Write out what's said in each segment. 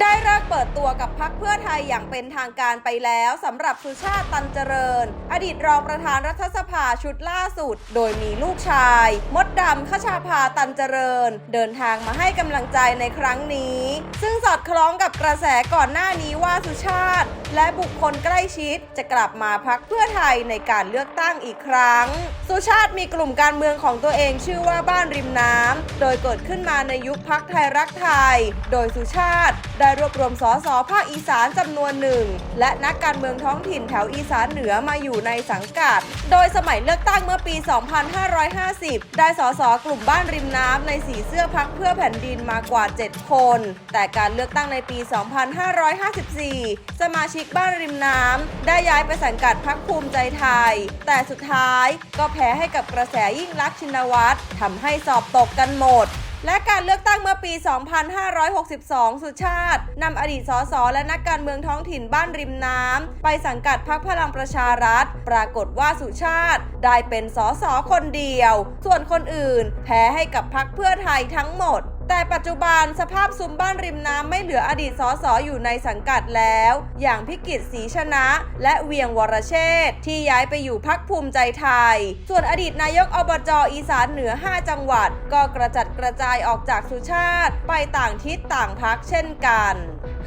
ได้เลิกเปิดตัวกับพักเพื่อไทยอย่างเป็นทางการไปแล้วสำหรับสุชาติตันเจริญ อดีตรองประธานรัฐสภาชุดล่าสุด โดยมีลูกชาย มดดำขชาภาตันเจริญ เดินทางมาให้กำลังใจในครั้งนี้ ซึ่งสอดคล้องกับกระแสก่อนหน้านี้ว่าสุชาติ และบุคคลใกล้ชิด จะกลับมาพักเพื่อไทยในการเลือกตั้งอีกครั้ง สุชาติมีกลุ่มการเมืองของตัวเองชื่อว่าบ้านริมน้ำโดยเกิดขึ้นมาในยุคพักไทยรักไทย โดยสุชาติได้รวบรวมสสภาคอีสานจำนวนหนึ่ง และนักการเมืองท้องถิ่นแถวอีสานเหนือมาอยู่ในสังกัด โดยสมัยเลือกตั้งเมื่อปี 2550 ได้สสกลุ่มบ้านริมน้ำในสีเสื้อพักเพื่อแผ่นดินมากว่า 7 คน แต่การเลือกตั้งในปี 2554 สมาชิกบ้านริมน้ำได้ย้ายไปสังกัดพักภูมิใจไทย แต่สุดท้ายก็แพ้ให้กับกระแสยิ่งลักษณ์ชินวัตรทำให้สอบตกกันหมด และการเลือกตั้งเมื่อปี 2562 สุชาตินำอดีตสสและนักการเมืองท้องถิ่นบ้านริมน้ำไปสังกัดพรรคพลังประชารัฐ ปรากฏว่าสุชาติได้เป็นสสคนเดียว ส่วนคนอื่น แพ้ให้กับพรรคเพื่อไทยทั้งหมด แต่ปัจจุบันสภาพซุ้มบ้านริมน้ำไม่เหลืออดีตสสอยู่ในสังกัดแล้ว อย่างพิกิจศรีชนะ และเวียงวรเชษที่ย้ายไปอยู่พักภูมิใจไทย ส่วนอดีตนายกอบจอีสานเหนือ 5 จังหวัด ก็กระจัดกระจายออกจากสุชาติ ไปต่างทิศต่างพักเช่นกัน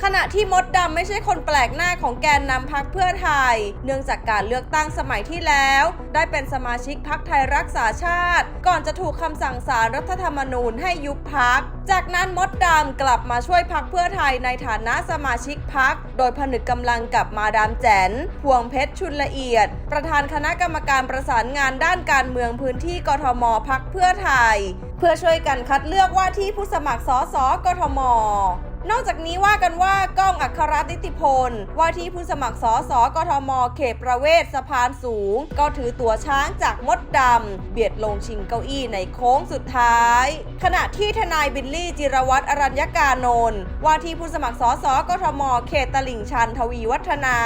ขณะที่มดดำไม่ใช่คนแปลกหน้าของแกนนำพักเพื่อไทย เนื่องจากการเลือกตั้งสมัยที่แล้ว ได้เป็นสมาชิกพักไทยรักษาชาติ ก่อนจะถูกคำสั่งศาลรัฐธรรมนูญให้ยุบพัก จากนั้นมดดำกลับมาช่วยพักเพื่อไทยในฐานะสมาชิกพัก โดยผนึกกำลังกับมาดามแจนพวงเพชรชุนละเอียด ประธานคณะกรรมการประสานงานด้านการเมืองพื้นที่กทมพักเพื่อไทย เพื่อช่วยกันคัดเลือกว่าที่ผู้สมัครสสกทม นอกจากนี้ว่ากันว่าก้องอัครติติพล ว่าที่ผู้สมัครสอสอกทม เขตประเวศสะพานสูง ก็ถือตัวช้างจากมดดำ เบียดลงชิงเก้าอี้ในโค้งสุดท้าย ขณะที่ทนายบิลลี่จิรวัตรอรัญญกานนท์ว่าที่ผู้สมัครสอสอกทม เขตตลิ่งชันทวีวัฒนา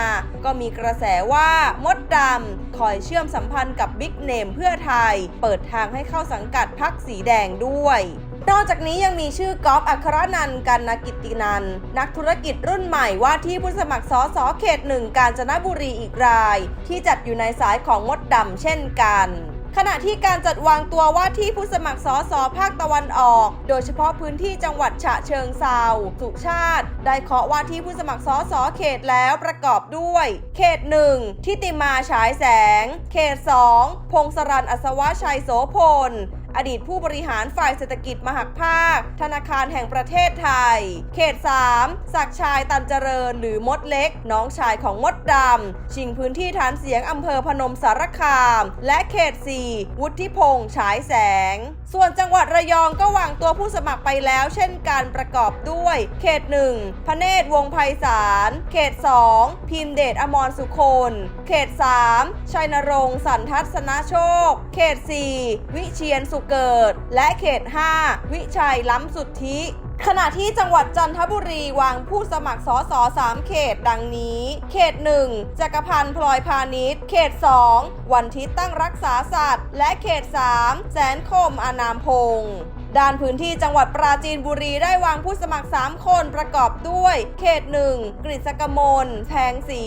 ก็มีกระแสว่ามดดำ คอยเชื่อมสัมพันธ์กับบิ๊กเนมเพื่อไทย เปิดทางให้เข้าสังกัดพักสีแดงด้วย นอกจากนี้ยังมีชื่อกอล์ฟอัครนันท์กันนกิตินัน นักธุรกิจรุ่นใหม่ว่าที่ผู้สมัครสอสอเขตหนึ่งกาญจนบุรีอีกราย ที่จัดอยู่ในสายของมดดำเช่นกันขณะที่การจัดวางตัวว่าที่ผู้สมัครสอสอภาคตะวันออก โดยเฉพาะพื้นที่จังหวัดฉะเชิงเซาสุชาติ ได้เคาะว่าที่ผู้สมัครสอสอเขตแล้วประกอบด้วย เขต 1 ทิติมาฉายแสง เขต 2 พงศรันอัศวะชัยโสพล อดีตผู้บริหารฝ่ายเศรษฐกิจมหภาค ธนาคารแห่งประเทศไทย เขต 3 ศักชายตันเจริญหรือมดเล็ก น้องชายของมดดำ ชิงพื้นที่ฐานเสียงอำเภอพนมสารคาม และเขต 4 วุฒิพงษ์ฉายแสง ส่วนจังหวัดระยองก็วางตัวผู้สมัครไปแล้วเช่นการประกอบด้วย เขต 1 พระเนตรวงไพศาล เขต 2 พิมพ์เดชอมรสุคนเขต 3 ชัยนรงค์สันทัศนโชค เขต 4 วิเชียนสุเกิด และเขต 5 วิชัยล้ำสุทธิขณะที่จังหวัดจันทบุรีวางผู้สมัครสอสอ3เขตดังนี้ เขต 1 จักรพันธ์พลอยพาณิชย์ เขต 2 วันทิตตั้งรักษาสัตว์ และเขต 3 แสนคมอานามพงศ์ ด้านพื้นที่จังหวัดปราจีนบุรีได้วางผู้สมัคร 3 คนประกอบด้วย เขต 1 กฤษกมลแพงศรี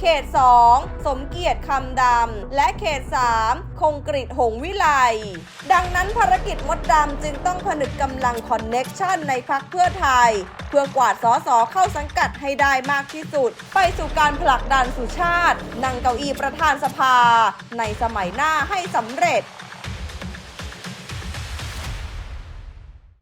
เขต 2 สมเกียรติคำดำ และเขต 3 คงกริตหงวิไล ดังนั้นภารกิจมดดำจึงต้องผนึกกำลังคอนเน็กชันในพักเพื่อไทย เพื่อกวาดสอสอเข้าสังกัดให้ได้มากที่สุด ไปสู่การผลักดันสุชาตินั่งเก้าอี้ประธานสภา ในสมัยหน้าให้สำเร็จ